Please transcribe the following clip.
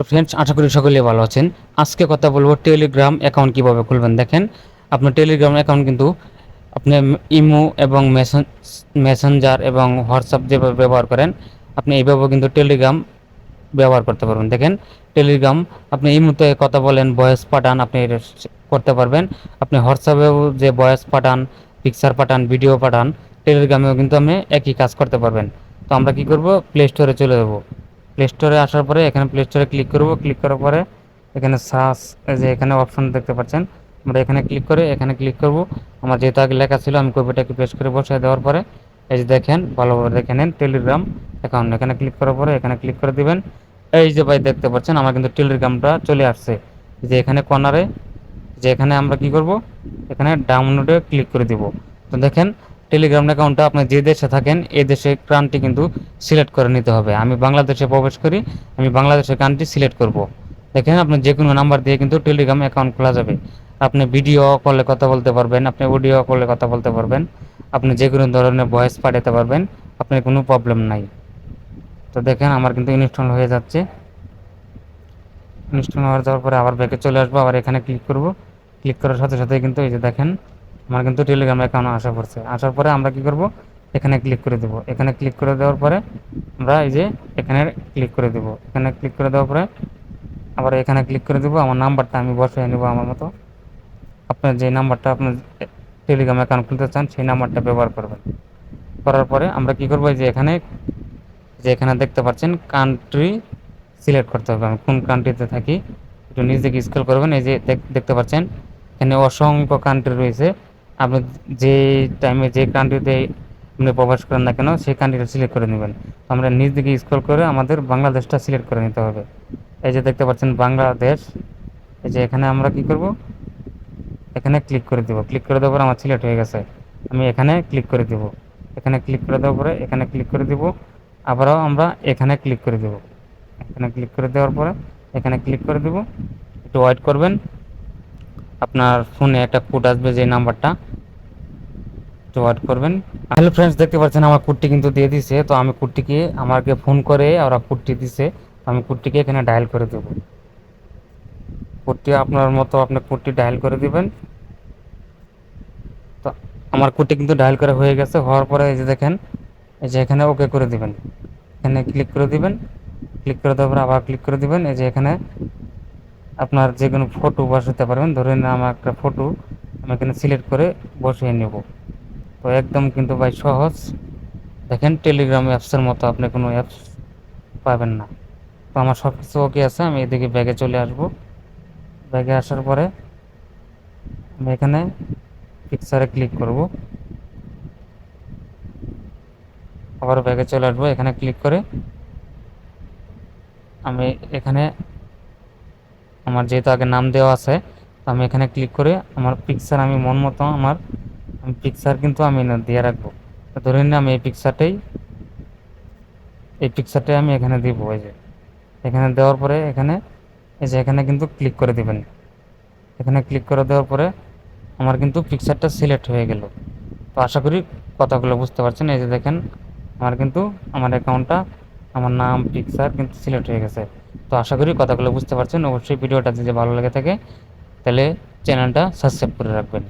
তো ফ্রেন্ডস আশা করি সকলেই ভালো আছেন। আজকে কথা বলব টেলিগ্রাম অ্যাকাউন্ট কীভাবে খুলবেন দেখেন। আপনার টেলিগ্রাম অ্যাকাউন্ট কিন্তু আপনি ইমো এবং মেসেঞ্জার এবং হোয়াটসঅ্যাপ যেভাবে ব্যবহার করেন, আপনি এইভাবে কিন্তু টেলিগ্রাম ব্যবহার করতে পারবেন। দেখেন টেলিগ্রাম আপনি ইমোতে কথা বলেন ভয়েস পাঠান, আপনি করতে পারবেন। আপনি হোয়াটসঅ্যাপেও যে ভয়েস পাঠান পিকচার পাঠান ভিডিও পাঠান টেলিগ্রামেও কিন্তু আপনি একই কাজ করতে পারবেন। তো আমরা কি করব? প্লে স্টোরে চলে যাব। প্লে স্টোরে আসার পরে এখানে প্লে স্টোরে ক্লিক করব। ক্লিক করার পরে এখানে সার্চ যে এখানে অপশন দেখতে পাচ্ছেন। আমরা এখানে ক্লিক করে এখানে ক্লিক করব। আমার যেহেতু আগে লেখা ছিল, আমি কপিটাকে প্রেস করে বসিয়ে দেওয়ার পরে, এই যে দেখেন, ভালোভাবে দেখে নেন টেলিগ্রাম অ্যাকাউন্ট এখানে ক্লিক করার পরে এখানে ক্লিক করে দিবেন। এই যে ভাই দেখতে পাচ্ছেন, আমার কিন্তু টেলিগ্রামটা চলে আসছে। যে এখানে কর্নারে যে এখানে আমরা কি করব? এখানে ডাউনলোডে ক্লিক করে দিব। তো দেখেন টেলিগ্রাম অ্যাকাউন্টটা আপনি যে দেশে থাকেন এই দেশের কান্ট্রি কিন্তু সিলেক্ট করে নিতে হবে। আমি বাংলাদেশে প্রবেশ করি, আমি বাংলাদেশের কান্ট্রি সিলেক্ট করব। দেখেন, আপনি যে কোনো নাম্বার দিয়ে কিন্তু টেলিগ্রাম অ্যাকাউন্ট খোলা যাবে। আপনি ভিডিও কলে কথা বলতে পারবেন, আপনি অডিও কলে কথা বলতে পারবেন, আপনি যে কোনো ধরনের ভয়েস পাঠাতে পারবেন, আপনার কোনো প্রবলেম নাই। তো দেখেন, আমার কিন্তু ইনস্টল হয়ে যাচ্ছে। ইনস্টল হয়ে যাওয়ার পরে আবার ব্যাকে চলে আসব, আবার এখানে ক্লিক করব। ক্লিক করার সাথে সাথে কিন্তু এই যে দেখেন আমার কিন্তু টেলিগ্রাম অ্যাকাউন্ট আসা পড়ছে। আসার পরে আমরা কি করব? এখানে ক্লিক করে দেব। এখানে ক্লিক করে দেওয়ার পরে আমরা এই যে এখানে ক্লিক করে দেব। এখানে ক্লিক করে দেওয়ার পরে আবার এখানে ক্লিক করে দেবো। আমার নাম্বারটা আমি বসিয়ে নেব আমার মতো। আপনার যে নাম্বারটা আপনার টেলিগ্রাম অ্যাকাউন্ট খুলতে চান, সেই নাম্বারটা ব্যবহার করবেন। করার পরে আমরা কি করব? যে এখানে যে এখানে দেখতে পাচ্ছেন কান্ট্রি সিলেক্ট করতে হবে। আমি কোন কান্ট্রিতে থাকি, একটু নিচ দিকে স্ক্রল করবেন। এই যে দেখতে পাচ্ছেন, এখানে অসংখ্য কান্ট্রি রয়েছে। আপনি যে টাইমে যে কান্ট্রিতে আপনি প্রবেশ করেন না কেন, সেই কান্ট্রিটা সিলেক্ট করে নেবেন। আমরা নিজ দিকে স্ক্রল করে আমাদের বাংলাদেশটা সিলেক্ট করে নিতে হবে। এই যে দেখতে পাচ্ছেন বাংলাদেশ, এই যে এখানে আমরা কি করব? এখানে ক্লিক করে দেব। ক্লিক করে দেওয়ার পর আমার সিলেক্ট হয়ে গেছে। আমি এখানে ক্লিক করে দেব। এখানে ক্লিক করে দেওয়ার পরে এখানে ক্লিক করে দেব। আবারও আমরা এখানে ক্লিক করে দেব। এখানে ক্লিক করে দেওয়ার পরে এখানে ক্লিক করে দেব। একটু ওয়েট করবেন। আপনার ফোনে একটা কোড আসবে যে নাম্বারটা একটু ওয়েট করবেন। হ্যালো ফ্রেন্ডস দেখতে পাচ্ছেন আমার কোডটি কিন্তু দিয়ে দিছে। তো আমি কোডটিকে আমাকে ফোন করে ওরা কোডটি দিছে। আমি কোডটিকে এখানে ডায়াল করে দেব। কোডটি আপনার মতো আপনি কোডটি ডায়াল করে দিবেন। তো আমার কোডটি কিন্তু ডায়াল করা হয়ে গেছে। হওয়ার পরে এই যে দেখেন, এই যে এখানে ওকে করে দিবেন। এখানে ক্লিক করে দিবেন। ক্লিক করে দেওয়ার পরে আবার ক্লিক করে দিবেন। এই যে এখানে আপনার যে কোনো ফটো বসাতে পারবেন। ধরে নিন আমার একটা ফটো আমি এখানে সিলেক্ট করে বসিয়ে নেব। তো একদম কিন্তু ভাই সহজ। দেখেন টেলিগ্রাম অ্যাপসের মতো আপনি কোনো অ্যাপস পাবেন না। তো আমার সব কিছু ওকে আছে, আমি এদিকে ব্যাগে চলে আসব। ব্যাগে আসার পরে আমি এখানে পিকচারে ক্লিক করব। আবার ব্যাগে চলে আসব, এখানে ক্লিক করে আমি এখানে আমার যেহেতু আগে নাম দেওয়া আছে আমি এখানে ক্লিক করে আমার পিকচার আমি মন মতো আমার আমি পিকচার কিন্তু আমি না, দিয়ে রাখব। ধরে নিন আমি এই পিকচারটাই এই পিকচারটাই আমি এখানে দিব, এই যে। এখানে দেওয়ার পরে এখানে, এই যে এখানে কিন্তু ক্লিক করে দিবেন। এখানে ক্লিক করে দেওয়ার পরে আমার কিন্তু পিকচারটা সিলেক্ট হয়ে গেল। তো আশা করি কথাগুলো বুঝতে পারছেন। এই যে দেখেন, আমার কিন্তু আমার অ্যাকাউন্টটা আমার নাম পিকচার কিন্তু সিলেক্ট হয়ে গেছে। তো আশা করি কথাগুলো বুঝতে পারছেন। অবশ্যই ভিডিওটা যদি ভালো লেগে থাকে, তাহলে চ্যানেলটা সাবস্ক্রাইব করে রাখবেন।